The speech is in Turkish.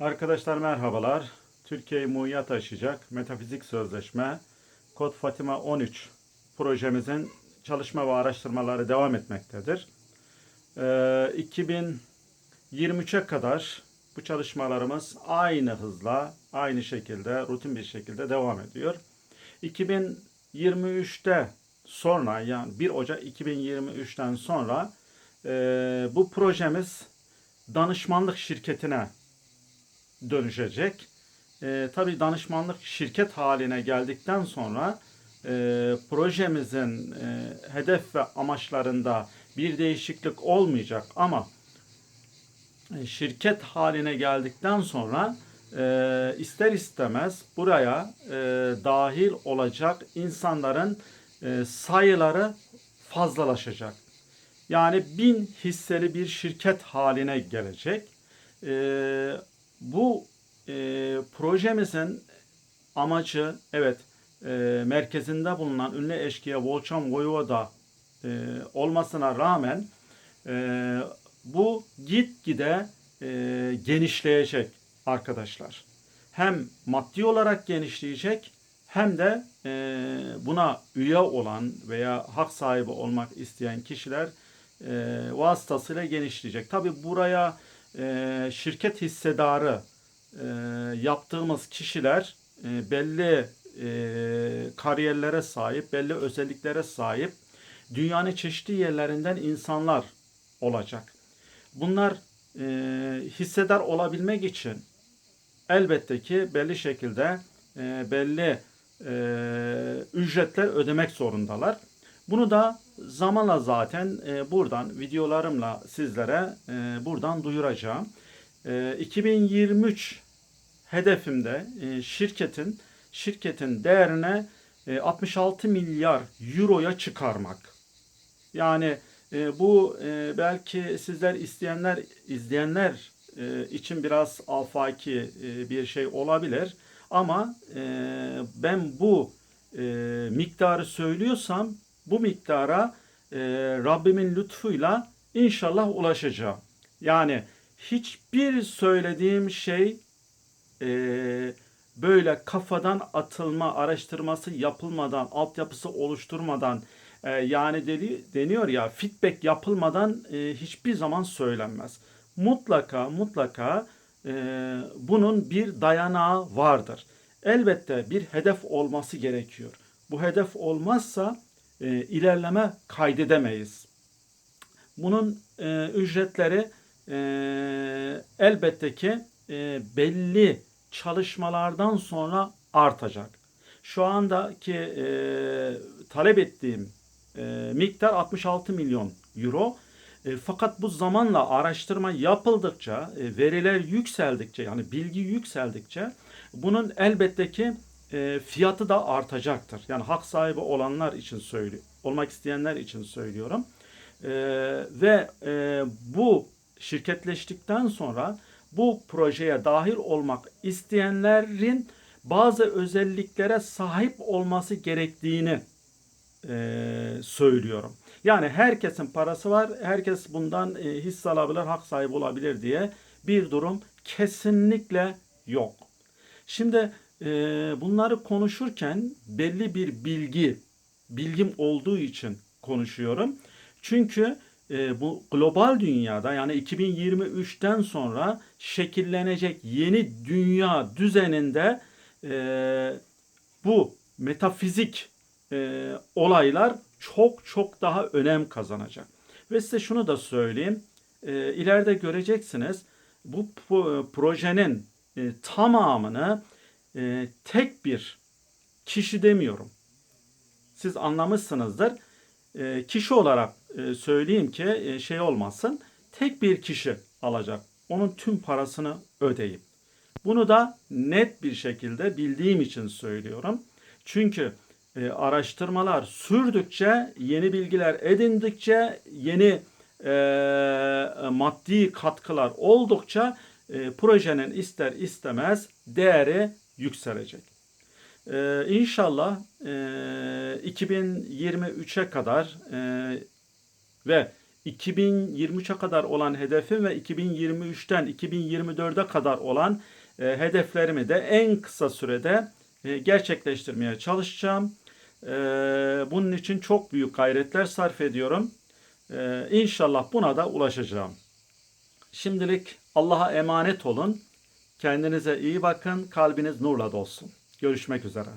Arkadaşlar merhabalar. Türkiye'yi muya taşıyacak Metafizik Sözleşme Kod Fatima 13 projemizin çalışma ve araştırmaları devam etmektedir. Ee, 2023'e kadar bu çalışmalarımız aynı hızla, aynı şekilde, rutin bir şekilde devam ediyor. 2023'te sonra yani 1 Ocak 2023'ten sonra e, bu projemiz danışmanlık şirketine dönüşecek. E, tabii danışmanlık şirket haline geldikten sonra e, projemizin e, hedef ve amaçlarında bir değişiklik olmayacak ama e, şirket haline geldikten sonra e, ister istemez buraya e, dahil olacak insanların e, sayıları fazlalaşacak. Yani bin hisseli bir şirket haline gelecek. E, bu e, projemizin amacı evet e, merkezinde bulunan ünlü eşkıya Volkan Voyvoda e, olmasına rağmen e, bu gitgide e, genişleyecek arkadaşlar. Hem maddi olarak genişleyecek hem de e, buna üye olan veya hak sahibi olmak isteyen kişiler e, vasıtasıyla genişleyecek. Tabi buraya e, şirket hissedarı e, yaptığımız kişiler e, belli e, kariyerlere sahip, belli özelliklere sahip dünyanın çeşitli yerlerinden insanlar olacak. Bunlar e, hissedar olabilmek için elbette ki belli şekilde belli ücretler ödemek zorundalar. Bunu da zamanla zaten e, buradan videolarımla sizlere e, buradan duyuracağım. E, 2023 hedefimde e, şirketin şirketin değerine e, 66 milyar euroya çıkarmak. Yani e, bu e, belki sizler isteyenler izleyenler e, için biraz afaki e, bir şey olabilir. Ama e, ben bu e, miktarı söylüyorsam bu miktara e, Rabbimin lütfuyla inşallah ulaşacağım. Yani hiçbir söylediğim şey e, böyle kafadan atılma araştırması yapılmadan, altyapısı oluşturmadan e, yani deli, deniyor ya feedback yapılmadan e, hiçbir zaman söylenmez. Mutlaka mutlaka e, bunun bir dayanağı vardır. Elbette bir hedef olması gerekiyor. Bu hedef olmazsa e, ilerleme kaydedemeyiz. Bunun e, ücretleri e, elbette ki e, belli çalışmalardan sonra artacak. Şu andaki e, talep ettiğim e, miktar 66 milyon euro. E, fakat bu zamanla araştırma yapıldıkça, e, veriler yükseldikçe yani bilgi yükseldikçe bunun elbette ki e, fiyatı da artacaktır. Yani hak sahibi olanlar için söylüyorum, olmak isteyenler için söylüyorum. E, ve e, bu şirketleştikten sonra bu projeye dahil olmak isteyenlerin bazı özelliklere sahip olması gerektiğini e, söylüyorum. Yani herkesin parası var, herkes bundan e, hisse alabilir, hak sahibi olabilir diye bir durum kesinlikle yok. Şimdi e, bunları konuşurken belli bir bilgi, bilgim olduğu için konuşuyorum. Çünkü e, bu global dünyada yani 2023'ten sonra şekillenecek yeni dünya düzeninde e, bu metafizik e, olaylar çok çok daha önem kazanacak. Ve size şunu da söyleyeyim. E, ileride göreceksiniz bu projenin e, tamamını e, tek bir kişi demiyorum. Siz anlamışsınızdır. E, kişi olarak e, söyleyeyim ki e, şey olmasın. Tek bir kişi alacak. Onun tüm parasını ödeyip. Bunu da net bir şekilde bildiğim için söylüyorum. Çünkü e, araştırmalar sürdükçe, yeni bilgiler edindikçe, yeni e, maddi katkılar oldukça e, projenin ister istemez değeri yükselecek. E, inşallah e, 2023'e kadar e, ve 2023'e kadar olan hedefim ve 2023'ten 2024'e kadar olan e, hedeflerimi de en kısa sürede e, gerçekleştirmeye çalışacağım. E, bunun için çok büyük gayretler sarf ediyorum. E, inşallah buna da ulaşacağım. Şimdilik Allah'a emanet olun. Kendinize iyi bakın. Kalbiniz nurla dolsun. Görüşmek üzere.